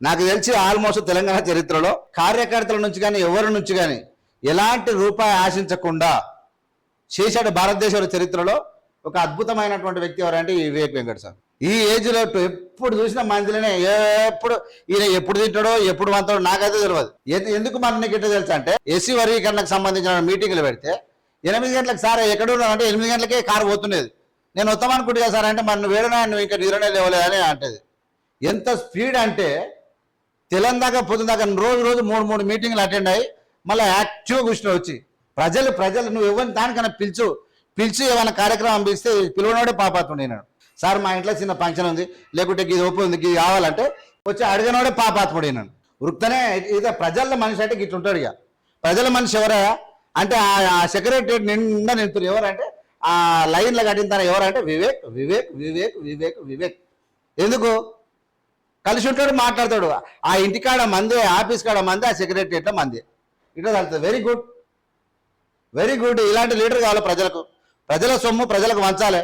నాకు తెలిసి ఆల్మోస్ట్ తెలంగాణ చరిత్రలో కార్యకర్తల నుంచి కానీ ఎవరి నుంచి కానీ ఎలాంటి రూపాయి ఆశించకుండా చేశాడు భారతదేశ చరిత్రలో ఒక అద్భుతమైనటువంటి వ్యక్తి ఎవరంటే ఈ వివేక్ వెంకట సార్. ఈ ఏజ్లో ఎప్పుడు చూసిన మందిలోనే ఎప్పుడు ఈయన ఎప్పుడు తింటాడో ఎప్పుడు వంతాడో నాకైతే తెలియదు ఎందు- ఎందుకు మన నీకు తెలుసు అంటే ఎస్సీ వర్గీకరణకు సంబంధించిన మీటింగ్లు పెడితే ఎనిమిది గంటలకు సార్ ఎక్కడ అంటే ఎనిమిది గంటలకే కారు పోతున్నది. నేను వస్తాం సార్ అంటే మన వేడనా నువ్వు ఇంకా నిద్రనే లేవలేదని అంటది. ఎంత స్పీడ్ అంటే తెలంగాణ పొద్దుదాకా రోజు రోజు మూడు మూడు మీటింగ్లు అటెండ్ అయ్యి మళ్ళీ యాక్టివ్గా కూర్చుని వచ్చి. ప్రజలు ప్రజలు నువ్వు ఎవరిని దానికన్నా పిలిచు పిలిచి ఏమైనా కార్యక్రమం పిలిస్తే పిలువనోడే పాపాత్ముడు నేను సార్ మా ఇంట్లో చిన్న ఫంక్షన్ ఉంది లేకుంటే ఇది ఓపెన్ ఉంది ఇది కావాలంటే వచ్చి అడిగినోడే పాపాత్ముడు నేను వృత్తనే ఇదే ప్రజల మనిషి అంటే గిట్ల ఉంటాడు ఇక. ప్రజల మనిషి ఎవరా? అంటే ఆ- ఆ సెక్రటరీ నిండా నింపుతారు. ఎవరంటే ఆ లైన్లో కట్టిన తన ఎవరంటే వివేక్ వివేక్ వివేక్ వివేక్ వివేక్. ఎందుకు? కలిసి ఉంటాడు మాట్లాడతాడు. ఆ ఇంటికాడ మందే ఆఫీస్ కాడ మందే ఆ సెక్రటరియట్లో మందే? ఇట్లా తగ్గుతుంది వెరీ గుడ్ వెరీ గుడ్ ఇలాంటి లీడర్ కావాలి ప్రజలకు. ప్రజల సొమ్ము ప్రజలకు వంచాలి.